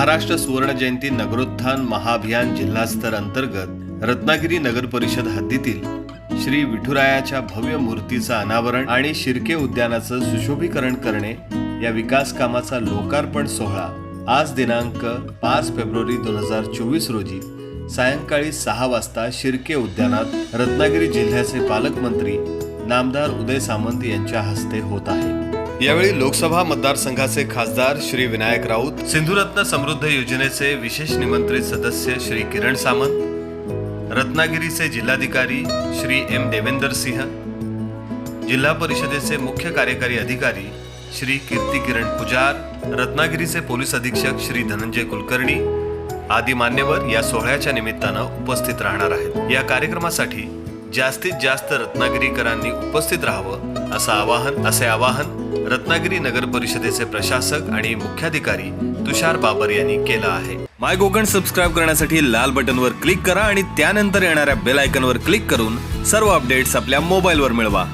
महाराष्ट्र सुवर्ण जयंती नगरोत्थान महाअभियान जिल्हास्तर अंतर्गत रत्नागिरी नगर परिषद हद्दीतील श्री विठुरायाच्या भव्य मूर्तीचं अनावरण आणि शिर्के उद्यानाचं सुशोभीकरण करणे या विकास कामाचा लोकार्पण सोहळा आज दिनांक पाच फेब्रुवारी दोन हजार चोवीस रोजी सायंकाळी सहा वाजता शिर्के उद्यानात रत्नागिरी जिल्ह्याचे पालकमंत्री नामदार उदय सामंत यांच्या हस्ते होत आहे. यावेळी लोकसभा मतदारसंघाचे खासदार श्री विनायक राऊत सिंधुरत्न समृद्ध योजनेचे विशेष निमंत्रित सदस्य श्री किरण सामंत रत्नागिरीचे जिल्हाधिकारी श्री एम देवेंदर सिंह जिल्हा परिषदेचे मुख्य कार्यकारी अधिकारी श्री कीर्ती किरण पुजार रत्नागिरीचे पोलीस अधीक्षक श्री धनंजय कुलकर्णी आदी मान्यवर या सोहळ्याच्या निमित्तानं उपस्थित राहणार आहेत. या कार्यक्रमासाठी जास्तीत जास्त रत्नागिरीकरांनी उपस्थित राहावं असं आवाहन असे आवाहन रत्नागिरी नगर परिषदेचे प्रशासक आणि मुख्याधिकारी तुषार बाबर यांनी केलं आहे. माय कोकण सबस्क्राईब करण्यासाठी लाल बटनवर क्लिक करा आणि त्यानंतर येणाऱ्या बेल आयकनवर क्लिक करून सर्व अपडेट्स आपल्या मोबाईलवर मिळवा.